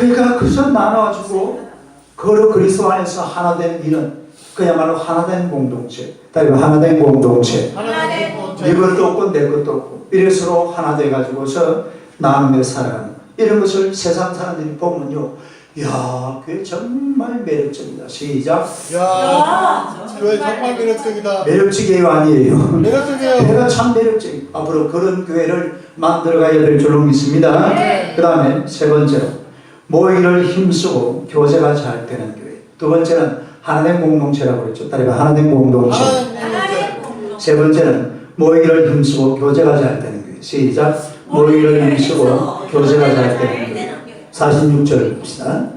그러니까 그저 나눠가지고 그로 그리스도 안에서 하나 된 일은 그야말로 하나 된 공동체. 다리 하나 된 공동체. 네 것도 없고 내 것도 없고 이래서로 하나 돼가지고서 나누며 살아가는 이런 것을 세상 사람들이 보면요. 야, 그게 정말 매력적이다. 시작. 야, 교회 정말 매력적이다. 매력적이에요, 아니에요? 매력적이에요. 교회가 참 매력적이에요. 앞으로 그런 교회를 만들어가야 될 줄로 믿습니다. 네. 그 다음에 세 번째로 모이기를 힘쓰고 교제가 잘 되는 교회. 두 번째는 하나된 공동체라고 그랬죠. 따라가 하나된 공동체. 하나님 공동 세 번째는 모이기를 힘쓰고 교제가 잘 되는 교회. 시작. 모이기를 힘쓰고 교제가 잘 되는 교회. 46절 봅시다.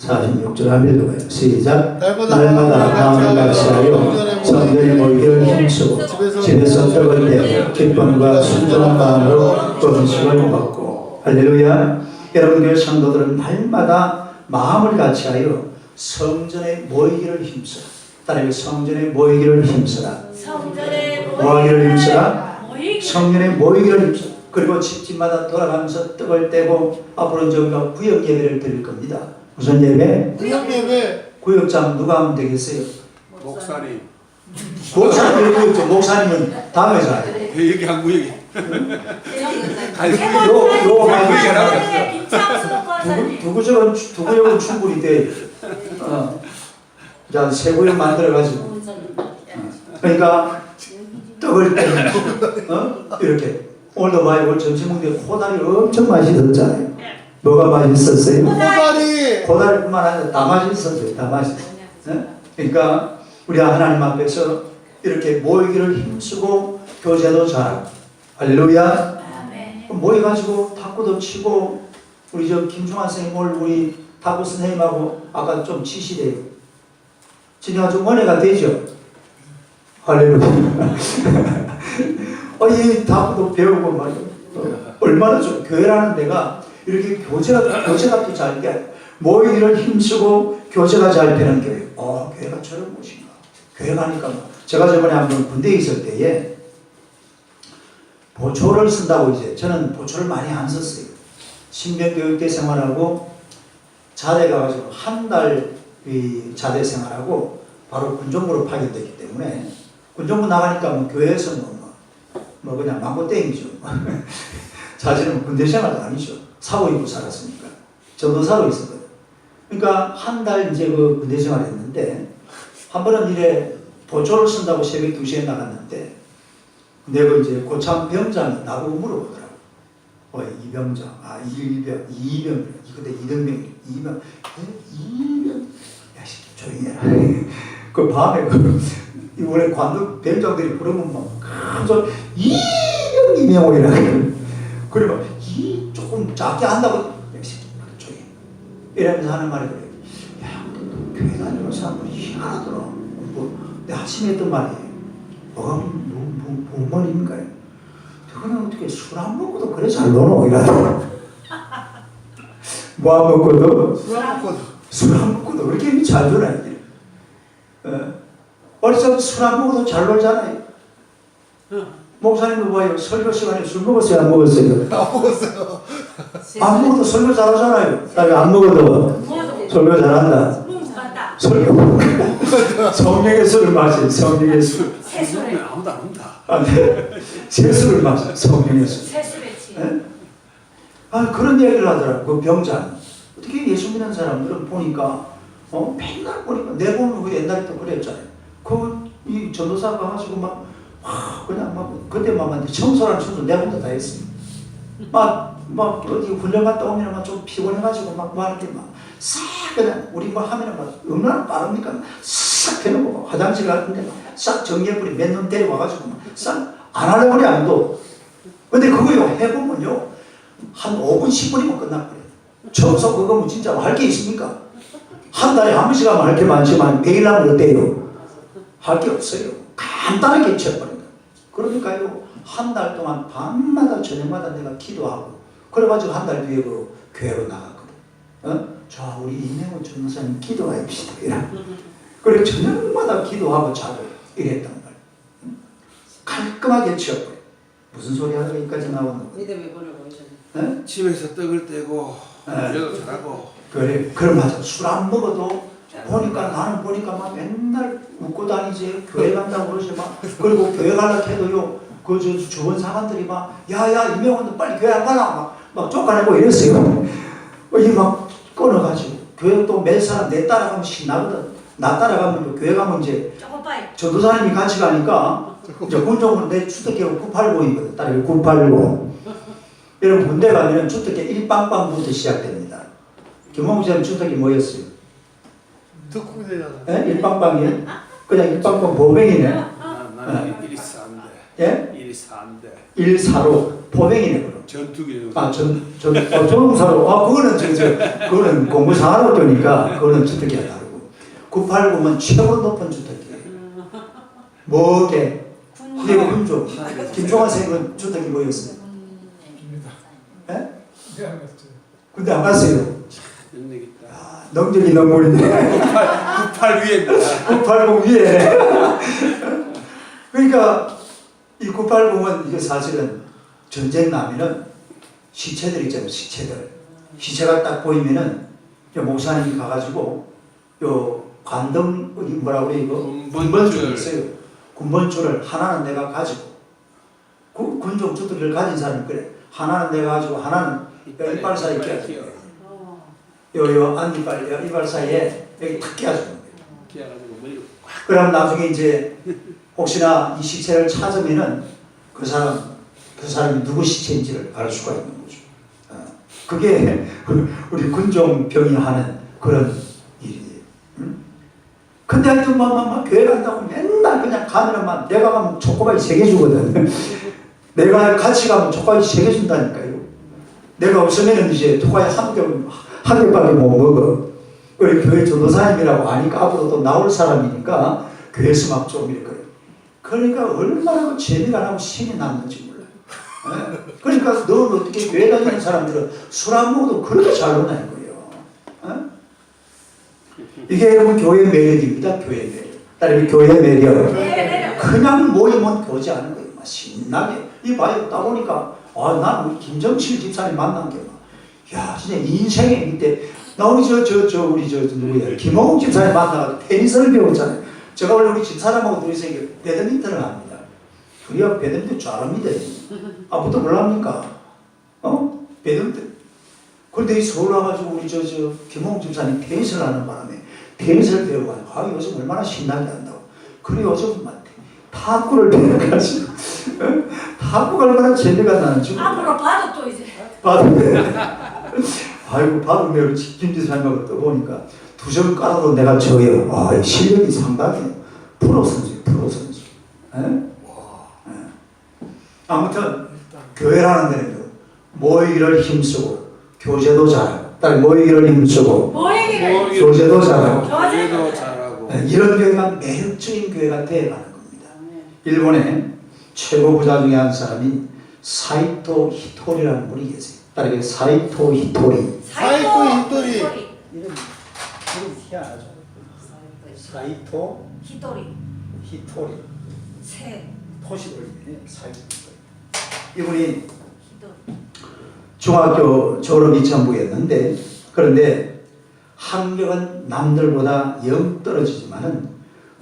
46절 한번 읽어봐요. 시작. 날마다 마음을 같이하여 성전에 모이기를 힘쓰고 집에서 떡을 떼어 기쁨과 순전한 마음으로 음식을 먹고 할렐루야 여러분들 성도들은 날마다 마음을 같이하여 성전에 모이기를 힘써 따라해 성전에 모이기를 힘써라. 성전에 모이기를 힘써라. 모이기를 성전에 모이기를 힘써 그리고 집집마다 돌아가면서 떡을 떼고 앞으로 저희가 구역 예배를 드릴 겁니다. 무슨 예배? 구역 예배. 구역장 누가 하면 되겠어요? 목사님 목사님 구역장 목사님은 다음에 잘왜 여기 한 구역이 아니 요- 요 김창수 두구, 두구적은 두구역은 충분히 돼. 어. 자, 세구역 만들어가지고. 그러니까 떡을 떼 어? 이렇게. 오늘도 많이 오늘 점심 먹는데 코다리 엄청 맛있었잖아요. 뭐가 맛있었어요? 꼬다리 코다리뿐만 아니라 다 맛있었어요. 다 맛있었어요. 네? 그러니까 우리 하나님 앞에서 이렇게 모이기를 힘쓰고 교제도 잘하고 할렐루야. 모여가지고 탁구도 치고 우리 저 김중환 선생님 오늘 우리 탁구 선생님하고 아까 좀 치시래요. 진영아 좀 은혜가 되죠? 할렐루야. 어, 이 탁구도 배우고 말이야. 어, 얼마나 좀 교회라는 데가 이렇게 교제가 교제가 또잘 돼. 모이기를 힘쓰고 교제가 잘 되는 교회. 어, 교회가 저런 곳인가? 교회 가니까 뭐. 제가 저번에 한번 군대에 있을 때에 보초를 쓴다고 이제 저는 보초를 많이 안 썼어요. 신병교육대 생활하고 자대 가가지고 한 달 자대 생활하고 바로 군종부로 파견됐기 때문에 군종부 나가니까 뭐 교회에서 뭐, 뭐, 뭐 그냥 망고 땡이죠. 자제는 군대 생활도 아니죠. 사고 입고 살았으니까. 전도사로 있었거든. 그러니까 한 달 이제 그 군대 생활을 했는데 한 번은 이래 보초를 쓴다고 새벽 2시에 나갔는데 내가 이제 고참 병장이 나보고 물어보더라고. 어, 이병장, 아, 이병, 이병, 이근데 이등병, 이병, 이병, 야, 씨, 조용히 해라. 그 밤에 그, 이 원래 관도 병장들이 부르면 막, 큰 소리, 이병, 이병호이라. 그러면, 이, 조금 작게 한다고, 야, 씨, 조용히 해. 이러면서 하는 말이 그래. 교회 다니는 사람들이 희한하더라. 뭐, 내 아침에 했던 말이에요. 뭐가 뭐, 뭐, 뭔 말입니까? 저거는 어떻게 술 안 먹고도 그래 잘 노노 이러더라. 뭐 안 먹고도 술 안 먹고 술안 먹고도 그렇게 잘 놀아 이게. 어. 어리서 술 안 먹어도 잘 놀잖아요. 목사님도 봐요. 설교 시간에 술 먹었어요, 안 먹었어요? 안 먹었어요. 안 먹어도 설교 잘하잖아요. 나안 먹어도 설교 잘한다. 설교. 성령의 술을 마시 성령의 술. 세술에 아무도 안 온다 아, 네. 세술을 마시 성령의 술. 세술에 치 예? 아 그런 얘기를 하더라고 그 병장 어떻게 예수 믿는 사람들은 보니까 어 맨날 보니까 내 보면 그 옛날에 또 그랬잖아요 그이 전도사 가가지고 막 와, 그냥 막 그때만 막 청소랑 청소 내가 혼자 다 했어요 막 막 어디 훈련 갔다 오면 막좀 피곤해가지고 막뭐 하는데 막싹 그냥 우리 뭐 하면은 막 얼마나 빠릅니까 싹 해놓고 막 화장실 갔는데 싹 정리해버리 맨눈 데려와가지고 막싹안 하려고 그래 안도 근데 그거요 해보면요 한 5분 10분이면 끝나버려요 청소 그거 뭐 진짜 할 게 있습니까? 한 달에 한 번씩 하면 할 게 많지만 매일 하면 어때요? 할 게 없어요 간단하게 채워버린다 그러니까요 한 달 동안 밤마다 저녁마다 내가 기도하고 그래가지고 한 달 뒤에 그 교회로 나갔거든. 어? 자 우리 이명호 전도사님 기도하십시다. 이라 그래 저녁마다 기도하고 자고 이랬단 말이야. 깔끔하게 채워버려 무슨 소리 하다가 여기까지 나왔노? 믿음의 본을 보이셨네. 네? 집에서 떡을 떼고 네. 교제도 잘하고. 그래, 그럼 맞아. 술 안 먹어도 보니까 나는 보니까 막 맨날 웃고 다니지. 교회 간다고 그러지 막 그리고 교회 가려고 해도요. 그저 주변 사람들이 막 야야 이명환 너 빨리 교회 안 가나 막, 막 쫓아내고 이랬어요 이막 끊어가지고 교회 또몇 사람 내 따라가면 신나거든 나 따라가면 교회 가면 이제 조금빠이. 전도사님이 같이 가니까 이제 군종은 내 주특기가 980이거든 딸이 980 여러분 군대 가면 주특기 일빵빵부터 시작됩니다 김홍수 주특기 뭐였어요? 되잖아. 예? 일빵빵이에요? 그냥 일빵빵 보병이네. 나- 나는 일사인데 예? 일사인데 일사로 보병이네 그럼. 전투기 아, 전, 전, 어, 조종사로. 아, 그거는 저, 저, 그거는 공부사로 되니까 그거는 주특기가 다르고. 989면 최고 높은 주특기예요. 뭐게? 그게 군종. 김종환 선생님은 주특기 뭐였어요? 예? 군대 안 갔어요. 아, 능력이 넘버리네. 98 위에입니다. 980 위에. 그러니까 이 980은 이게 사실은 전쟁 나면은 시체들 있잖아요, 시체들. 시체가 딱 보이면은 요 목사님이 가가지고 요 관등 어디 뭐라고 그래 이거 군번줄 있어요. 군번줄을 하나는 내가 가지고 군- 군종 주특기를 가진 사람이 그래. 하나는 내가 가지고 하나는 이빨 사이에 끼워줘. 요요 안이빨, 요 이빨 사이에 여기 탁 끼워주는 거예요. 기어가지고 머리 그럼 나중에 이제 혹시나 이 시체를 찾으면은 그 사람 그 사람이 누구 시체인지를 알 수가 있는 거죠. 어, 그게 우리 군종병이 하는 그런 일이에요. 응? 근데 하여튼 막, 막, 막 교회 간다고 맨날 그냥 가면만 내가 가면 초코바이 세개 주거든. 내가 같이 가면 초코바이 세개 준다니까요. 내가 없으면 이제 초코바이 한 개, 한 개밖에 못 먹어. 우리 교회 전도사님이라고 아니까 앞으로 또 나올 사람이니까 교회에서 막 좀 이렇게 그러니까 얼마나 그 재미가 나고 신이 났는지 예? 그러니까 너는 어떻게 교회 다니는 사람들은 술 안 먹어도 그렇게 잘 논다는 거예요. 예? 이게 여러분 교회 매력입니다. 교회 매력. 따르면 교회 매력. 네, 그냥 모이면 교제 하는 거예요. 막 신나게. 이 봐요. 따보니까, 아, 난 우리 김정실 집사님 만난 게 막, 야, 진짜 인생에 밑에, 나 우리 저, 저, 저, 우리 저, 저 누구야. 김홍 집사님 만나가지고 테니스를 배웠잖아요. 제가 원래 우리 집사람하고 둘이서 배드민턴을 합니다. 우리가 배드민턴 잘합니다. 아무도 몰랍니까? 어? 배드민턴. 그런데 이 서울 와가지고 우리 저, 저, 김홍 집사님 테니스를 하는 바람에 테니스를 배워가지고, 아, 요즘 얼마나 신나게 한다고. 그래, 요즘 막 탁구를 배워가지고, 어? 탁구가 얼마나 재미가 나는지. 앞으로 봐도 또 이제. 봐도 아이고, 봐도 내가 김지사님하고 떠보니까 두 점 깔아도 내가 저예요. 아, 실력이 상당해요. 프로 선수, 프로 선수. 예? 예. 아무튼, 교회라는 데는 모이기를 힘쓰고, 교제도 잘하고, 딸 모이기를 힘쓰고, 뭐 얘기를. 교제도 잘하고, 교회도 잘하고 네, 이런 교회가 매력적인 교회가 되어가는 겁니다. 일본의 최고 부자 중에 한 사람인 사이토 히토리라는 분이 계세요. 따르게 사이토 히토리. 사이코 히토리. 히토리. 이름 이름 희한하죠. 사이토 히토리. 히토리. 새. 토시 돌리네. 사이토. 이분이. 중학교 졸업이 전부였는데 그런데 학력은 남들보다 영 떨어지지만은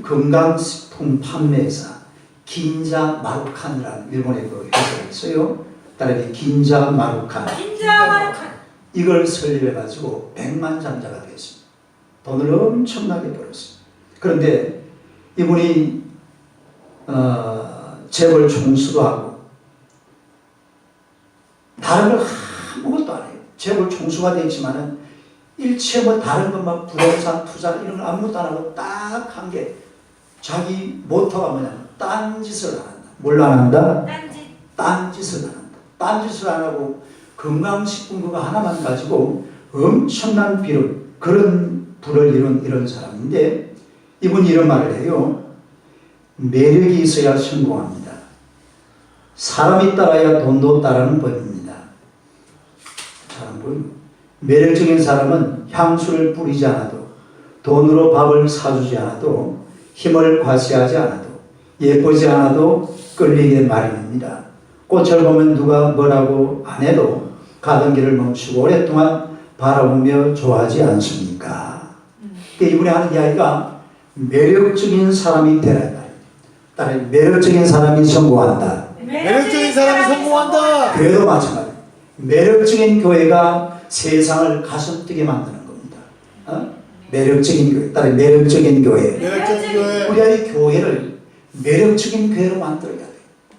건강식품 판매사 긴자 마루칸이라는 일본의 그 회사가 있어요. 따르게 긴자 마루칸 긴자마르칸. 이걸 설립해가지고 백만 장자가 됐습니다. 돈을 엄청나게 벌었어요. 그런데 이분이 어, 재벌 총수도 하고 다른 걸 아무것도 안 해요. 재벌 총수가 됐지만은 일체 뭐 다른 것만 부동산 투자 이런 거 아무것도 안 하고 딱 한 게 자기 모토가 뭐냐면 딴짓을 안 한다. 뭘안 한다? 딴짓. 딴짓을 안 한다. 딴짓을 안 하고 건강식품 그거 하나만 가지고 엄청난 비를 그런 부를 이룬 이런 사람인데 이분이 이런 말을 해요. 매력이 있어야 성공합니다. 사람이 따라야 돈도 따르는 법입니다. 매력적인 사람은 향수를 뿌리지 않아도 돈으로 밥을 사주지 않아도 힘을 과시하지 않아도 예쁘지 않아도 끌리게 마련입니다. 꽃을 보면 누가 뭐라고 안 해도 가던 길을 멈추고 오랫동안 바라보며 좋아하지 않습니까? 그러니까 이분이 하는 이야기가 매력적인 사람이 되라. 따라 매력적인 사람이 성공한다. 매력적인 사람이 성공한다. 교회도 마찬가지. 매력적인 교회가 세상을 가슴 뛰게 만드는 겁니다. 어? 매력적인 교회, 따라 매력적인 교회. 매력적인 교회. 우리가 이 교회를 매력적인 교회로 만들어야 돼요.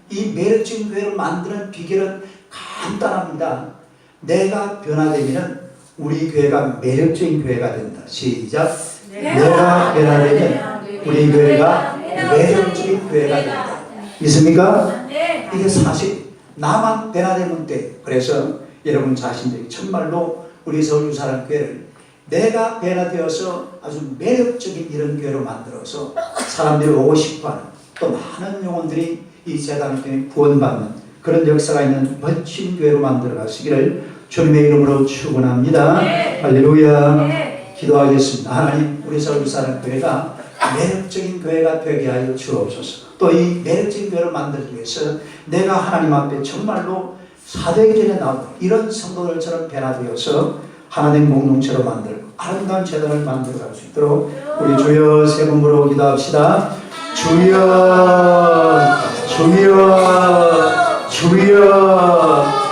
이 매력적인 교회를 만드는 비결은 간단합니다. 내가 변화되면 우리 교회가 매력적인 교회가 된다. 시작. 내가 변화되면 우리 교회가 매력적인 교회가 된다. 믿습니까? 네. 이게 사실 나만 변화되면 돼. 그래서 여러분 자신들이 정말로 우리 서울유사랑교회를 내가 변화되어서 아주 매력적인 이런 교회로 만들어서 사람들이 오고 싶어하는 또 많은 영혼들이 이 재단을 통해 구원받는 그런 역사가 있는 멋진 교회로 만들어 가시기를 주님의 이름으로 축원합니다. 할렐루야. 네. 기도하겠습니다. 하나님, 우리 서울사랑교회가 매력적인 교회가 되게 하여 주옵소서. 또 이 매력적인 교회를 만들기 위해서 내가 하나님 앞에 정말로 사도기 전에 나오고 이런 성도들처럼 변화되어서 하나님 공동체로 만들고 아름다운 재단을 만들어갈 수 있도록 우리 주여 세 번으로 기도합시다. 주여, 주여, 주여,